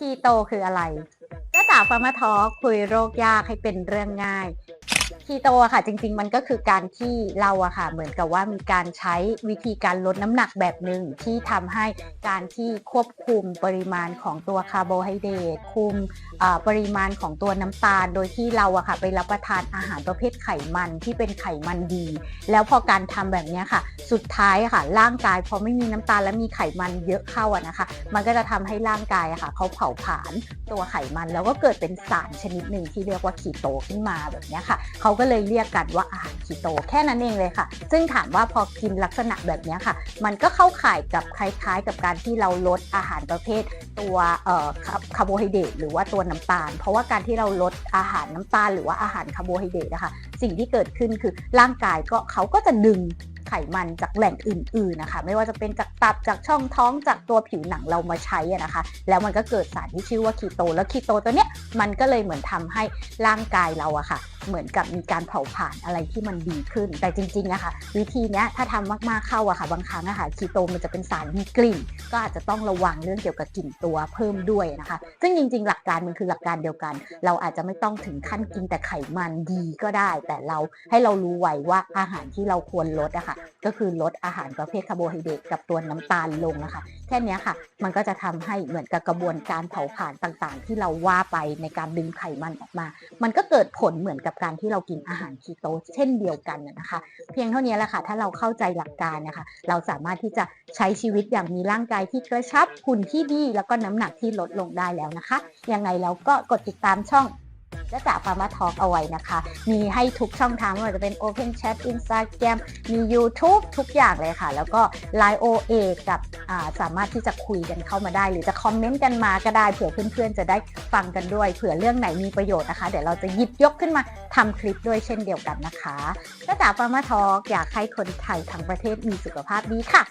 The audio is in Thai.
คีโตคืออะไรจ้าจ๋าฟาร์มาทอคุยโรคยากให้เป็นเรื่องง่าย คีโตอะค่ะจริง ๆ มันก็คือการที่เราอะค่ะเหมือนกับว่ามีการใช้วิธีการลดน้ำหนักแบบหนึ่งที่ทำให้การที่ควบคุมปริมาณของตัวคาร์โบไฮเดรตคุมปริมาณของตัวน้ำตาล โดยที่เราอะค่ะไปรับประทานอาหารประเภทไขมันที่เป็นไขมันดี แล้วพอการทำแบบนี้ค่ะ สุดท้ายค่ะร่างกายพอไม่มีน้ำตาลและมีไขมันเยอะเข้าอะนะคะ มันก็จะทำให้ร่างกายอะค่ะเขาเผาผลาญตัวไขมันแล้วก็เกิดเป็นสารชนิดหนึ่งที่เรียกว่าคีโตขึ้นมาแบบนี้ค่ะเขาก็เลยเรียกกันว่าอาหารคีโตแค่นั้นเองเลยค่ะ ซึ่งถามว่าพอกินลักษณะแบบนี้ค่ะ มันก็เข้าข่ายกับคล้ายๆ กับการที่เราลดอาหารประเภทตัวเอ่อคาร์โบไฮเดรตหรือว่าตัวน้ำตาล เพราะว่าการที่เราลดอาหารน้ำตาล หรือว่าอาหารคาร์โบไฮเดรตนะคะสิ่งที่เกิดขึ้นคือร่างกายก็เขาก็จะดึง ไขมันจากแหล่งอื่นๆนะคะ ไม่ว่าจะเป็นจากตับจากช่องท้องจากตัวผิวหนังเรามาใช้นะคะ แล้วมันก็เกิดสารที่ชื่อว่าคีโต แล้วคีโตตัวเนี้ยมันก็เลยเหมือนทำให้ร่างกายเราอะค่ะ เหมือนกับมีการเผาผลาญอะไรที่มันดีขึ้น แต่จริงๆอะคะวิธีเนี้ยถ้าทำมากๆเข้าอะค่ะ บางครั้งอะค่ะคีโตมันจะเป็นสารมีกลิ่น ก็อาจจะต้องระวังเรื่องเกี่ยวกับกลิ่นตัวเพิ่มด้วยนะคะ ซึ่งจริงๆ หลักการมันคือหลักการเดียวกัน เราอาจจะไม่ต้องถึงขั้นกินแต่ไขมันดีก็ได้ แต่เราให้เรารู้ไว้ว่าอาหารที่เราควรลดอะค่ะก็คือลดอาหารประเภทคาร์โบไฮเดรตกับตัวน้ำตาลลงนะคะแค่นี้ค่ะ มันก็จะทำให้เหมือนกับกระบวนการเผาผลาญต่างๆ ที่เราว่าไปในการดึงไขมันออกมา มันก็เกิดผลเหมือนกับการที่เรากินอาหารคีโตเช่นเดียวกันนะคะ เพียงเท่านี้แหละค่ะ ถ้าเราเข้าใจหลักการนะคะ เราสามารถที่จะใช้ชีวิตอย่างมีร่างกายที่กระชับหุ่นที่ดี แล้วก็น้ำหนักที่ลดลงได้แล้วนะคะ ยังไงแล้วก็กดติดตามช่อง จะจ่าฟาร์มาทอล์กเอาไว้นะคะ มีให้ทุกช่องทางไม่ว่าจะเป็น Open Chat Instagram มี YouTube ทุกอย่างเลยค่ะ แล้วก็ Line OA กับสามารถที่จะคุยกันเข้ามาได้ หรือจะคอมเมนต์กันมาก็ได้เผื่อเพื่อนๆ จะได้ฟังกันด้วย เผื่อเรื่องไหนมีประโยชน์นะคะ เดี๋ยวเราจะหยิบยกขึ้นมาทำคลิปด้วยเช่นเดียวกันนะคะจ้าจ๋าฟาร์มาทอล์กอยากให้คนไทยทั้งประเทศมีสุขภาพดีค่ะ